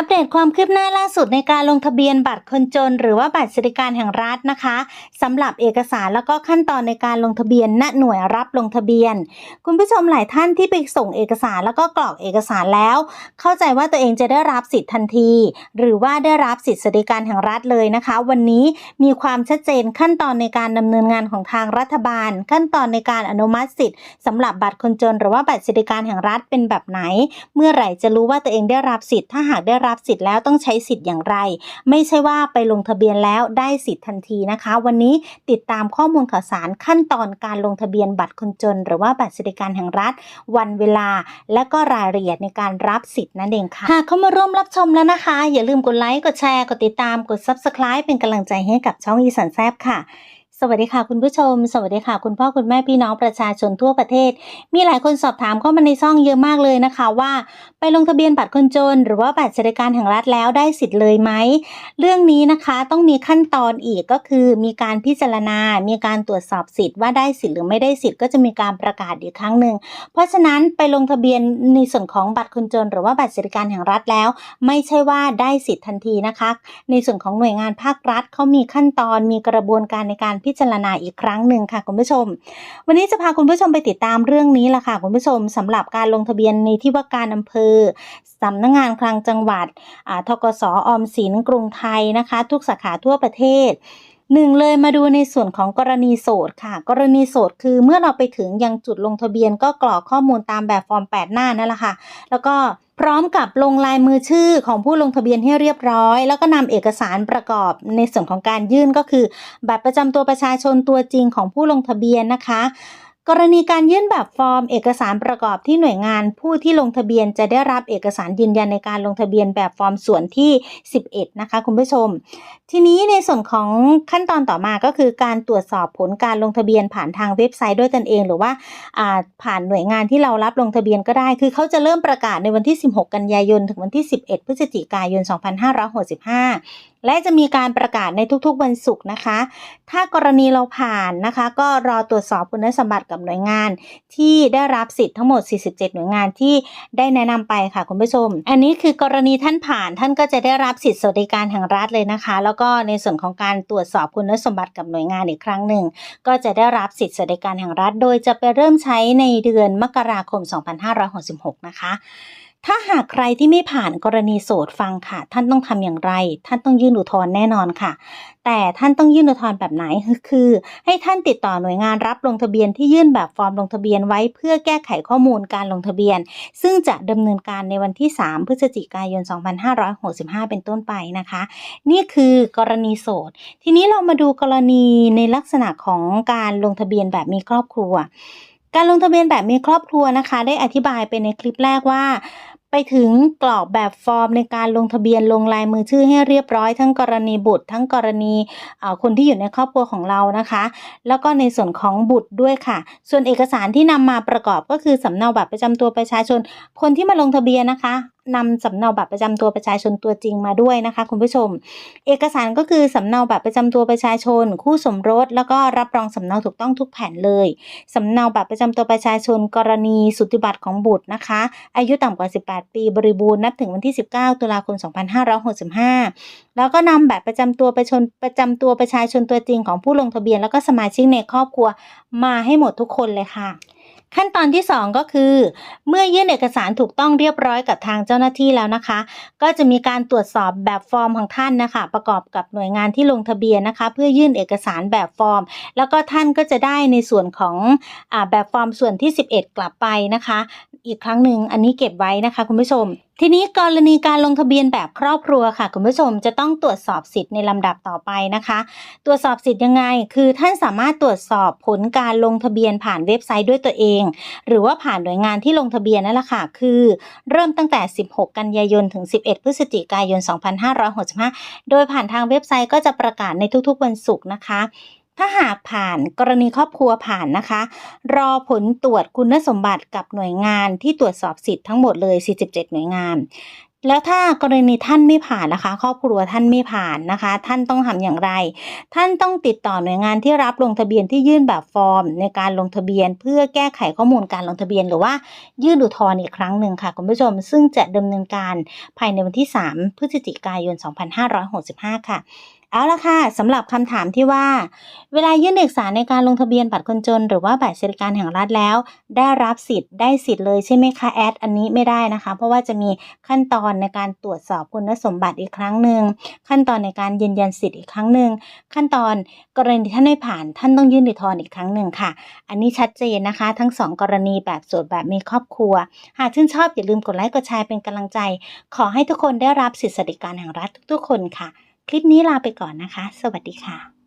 อัปเดตความคืบหน้าล่าสุดในการลงทะเบียนบัตรคนจน หรือว่าบัตรสวัสดิการแห่งรัฐนะคะสำหรับเอกสารแล้วก็ขั้นตอนในการลงทะเบียนณหน่วยรับลงทะเบียน คุณผู้ชมหลายท่านที่ไปส่งเอกสารแล้วก็กรอกเอกสารแล้ว เข้าใจว่าตัวเองจะได้รับสิทธิ์ทันที หรือว่าได้รับสิทธิสวัสดิการแห่งรัฐเลยนะคะ วันนี้มีความชัดเจนขั้นตอนในการดำเนินงานของทางรัฐบาล ขั้นตอนในการอนุมัติสิทธิ์สำหรับบัตรคนจน หรือว่าบัตรสวัสดิการแห่งรัฐเป็นแบบไหน เมื่อไหร่จะรู้ว่าตัวเองได้รับสิทธิ์ถ้าหากได้รับับสิทธิ์แล้วต้องใช้สิทธิ์อย่างไร ไม่ใช่ว่าไปลงทะเบียนแล้วได้สิทธิ์ทันทีนะคะ วันนี้ติดตามข้อมูลข่าวสารขั้นตอนการลงทะเบียนบัตรคนจน หรือว่าบัตรสวัสดิการแห่งรัฐ วันเวลา และก็รายละเอียดในการรับสิทธิ์นั่นเองค่ะหากเข้ามาร่วมรับชมแล้วนะคะ อย่าลืมกดไลค์กดแชร์กดติดตามกด Subscribe เป็นกำลังใจให้กับช่องอีสานแซบค่ะ สวัสดีค่ะคุณผู้ชม สวัสดีค่ะ คุณพ่อคุณแม่พี่น้องประชาชนทั่วประเทศ มีหลายคนสอบถามเข้ามาในช่องเยอะมากเลยนะคะว่า ไปลงทะเบียนบัตรคนจน หรือว่าบัตรสวัสดิการแห่งรัฐแล้วได้สิทธิ์เลยไหมเรื่องนี้นะคะต้องมีขั้นตอนอีกก็คือ มีการพิจารณา มีการตรวจสอบสิทธิ์ว่าได้สิทธิ์หรือไม่ได้สิทธิ์ก็จะมีการประกาศอีกครั้งหนึ่งเพราะฉะนั้นไปลงทะเบียนในส่วนของบัตรคนจน หรือว่าบัตรสวัสดิการแห่งรัฐแล้ว ไม่ใช่ว่าได้สิทธิ์ทันทีนะคะ ในส่วนของหน่วยงานภาครัฐเขามีขั้นตอนมีกระบวนการในการพิจารณาอีกครั้งหนึ่งค่ะคุณผู้ชม วันนี้จะพาคุณผู้ชมไปติดตามเรื่องนี้ละค่ะคุณผู้ชมสำหรับการลงทะเบียนในที่ว่าการอำเภอสำนักงานคลังจังหวัดอ่าทกสออมสินกรุงไทยนะคะ ทุกสาขาทั่วประเทศหนึ่งเลยมาดูในส่วนของกรณีโสดค่ะ กรณีโสดคือเมื่อเราไปถึงยังจุดลงทะเบียนก็กรอกข้อมูลตามแบบฟอร์ม 8 หน้านั่นแหละค่ะ แล้วก็ พร้อมกับลงลายมือชื่อของผู้ลงทะเบียนให้เรียบร้อย แล้วก็นำเอกสารประกอบในส่วนของการยื่นก็คือ บัตรประจำตัวประชาชนตัวจริงของผู้ลงทะเบียนนะคะ กรณีการยื่นแบบฟอร์มเอกสารประกอบที่หน่วยงานผู้ที่ลงทะเบียนจะได้รับเอกสารยืนยันในการลงทะเบียนแบบฟอร์มส่วนที่ 11 นะคะคุณผู้ชม ทีนี้ในส่วนของขั้นตอนต่อมาก็คือการตรวจสอบผลการลงทะเบียนผ่านทางเว็บไซต์ด้วยตนเอง หรือว่าผ่านหน่วยงานที่เรารับลงทะเบียนก็ได้ คือเขาจะเริ่มประกาศในวันที่ 16 กันยายน ถึงวันที่ 11 พฤศจิกายน 2565และจะมีการประกาศในทุกๆวันศุกร์นะคะ ถ้ากรณีเราผ่านนะคะ ก็รอตรวจสอบคุณสมบัติกับหน่วยงาน ที่ได้รับสิทธิ์ทั้งหมด 47 หน่วยงานที่ได้แนะนำไปค่ะคุณผู้ชม อันนี้คือกรณีท่านผ่านท่านก็จะได้รับสิทธิ์สวัสดิการแห่งรัฐเลยนะคะ แล้วก็ในส่วนของการตรวจสอบคุณสมบัติกับหน่วยงานอีกครั้งหนึ่ง ก็จะได้รับสิทธิ์สวัสดิการแห่งรัฐ โดยจะไปเริ่มใช้ในเดือนมกราคม 2566 นะคะ ถ้าหากใครที่ไม่ผ่านกรณีโสดฟังค่ะ ท่านต้องทำอย่างไร ท่านต้องยื่นอุทธรณ์แน่นอนค่ะ แต่ท่านต้องยื่นอุทธรณ์แบบไหนคือ ให้ท่านติดต่อหน่วยงานรับลงทะเบียนที่ยื่นแบบฟอร์มลงทะเบียนไว้เพื่อแก้ไขข้อมูลการลงทะเบียน ซึ่งจะดำเนินการในวันที่ 3 พฤศจิกายน 2565 เป็นต้นไปนะคะ นี่คือกรณีโสด ทีนี้เรามาดูกรณีในลักษณะของการลงทะเบียนแบบมีครอบครัว การลงทะเบียนแบบมีครอบครัวนะคะ ได้อธิบายไปในคลิปแรกว่า ไปถึงกรอกแบบฟอร์มในการลงทะเบียนลงลายมือชื่อให้เรียบร้อย ทั้งกรณีบุตร ทั้งกรณีคนที่อยู่ในครอบครัวของเรานะคะ แล้วก็ในส่วนของบุตรด้วยค่ะ ส่วนเอกสารที่นำมาประกอบก็คือสำเนาบัตรประจำตัวประชาชน คนที่มาลงทะเบียนนะคะ นำสำเนาบัตรประจำตัวประชาชนตัวจริงมาด้วยนะคะ คุณผู้ชม เอกสารก็คือสำเนาบัตรประจำตัวประชาชน คู่สมรส แล้วก็รับรองสำเนาถูกต้องทุกแผ่นเลยสำเนาบัตรประจำตัวประชาชน กรณีสุติบัตรของบุตรนะคะ อายุต่ำกว่า 18 ปีบริบูรณ์นับถึงวันที่ 19 ตุลาคม 2565 แล้วก็นำบัตรประจำตัวประชาชนประจำตัวประชาชนตัวจริงของผู้ลงทะเบียน แล้วก็สมาชิกในครอบครัวมาให้หมดทุกคนเลยค่ะ ขั้นตอนที่ 2 ก็คือ เมื่อยื่นเอกสารถูกต้องเรียบร้อยกับทางเจ้าหน้าที่แล้วนะคะ ก็จะมีการตรวจสอบแบบฟอร์มของท่านนะคะ ประกอบกับหน่วยงานที่ลงทะเบียนนะคะ เพื่อยื่นเอกสารแบบฟอร์ม แล้วก็ท่านก็จะได้ในส่วนของอแบบฟอร์มส่วนที่ 11 กลับไปนะคะ อีกครั้งหนึ่งอันนี้เก็บไว้นะคะคุณผู้ชม ทีนี้กรณีการลงทะเบียนแบบครอบครัวค่ะ คุณผู้ชมจะต้องตรวจสอบสิทธิ์ในลำดับต่อไปนะคะ ตรวจสอบสิทธิ์ยังไง คือท่านสามารถตรวจสอบผลการลงทะเบียนผ่านเว็บไซต์ด้วยตัวเอง หรือว่าผ่านหน่วยงานที่ลงทะเบียนนั่นแหละค่ะ คือ เริ่มตั้งแต่ 16 กันยายนถึง 11 พฤศจิกายน 2565 โดยผ่านทางเว็บไซต์ก็จะประกาศในทุกๆ วันศุกร์นะคะ ถ้าหากผ่านกรณีครอบครัวผ่านนะคะ รอผลตรวจคุณสมบัติกับหน่วยงานที่ตรวจสอบสิทธิ์ทั้งหมดเลย 47 หน่วยงาน แล้วถ้ากรณีท่านไม่ผ่านนะคะ ครอบครัวท่านไม่ผ่านนะคะ ท่านต้องทำอย่างไร ท่านต้องติดต่อหน่วยงานที่รับลงทะเบียนที่ยื่นแบบฟอร์ม ในการลงทะเบียน เพื่อแก้ไขข้อมูลการลงทะเบียน หรือว่ายื่นอุทธรณ์อีกครั้งหนึ่งค่ะคุณผู้ชม ซึ่งจะดำเนินการภายในวันที่ 3 พฤศจิกายน 2565 ค่ะ เอาละค่ะสำหรับคำถามที่ว่า เวลายื่นเอกสารในการลงทะเบียนบัตรคนจน หรือว่าบัตรสวัสดิการแห่งรัฐแล้ว ได้รับสิทธิ์ได้สิทธิ์เลยใช่ไหมคะแอดอันนี้ไม่ได้นะคะ เพราะว่าจะมีขั้นตอนในการตรวจสอบคุณสมบัติอีกครั้งหนึ่งขั้นตอนในการยืนยันสิทธิ์อีกครั้งหนึ่งขั้นตอนกรณีท่านไม่ผ่าน ท่านต้องยื่นอุทธรณ์อีกครั้งหนึ่งค่ะ อันนี้ชัดเจนนะคะ ทั้งสองกรณีแบบโสดแบบมีครอบครัว หากชื่นชอบอย่าลืมกดไลค์กดแชร์เป็นกำลังใจ ขอให้ทุกคนได้รับสิทธิสวัสดิการแห่งรัฐทุก ๆ คนค่ะ คลิปนี้ลาไปก่อนนะคะ สวัสดีค่ะ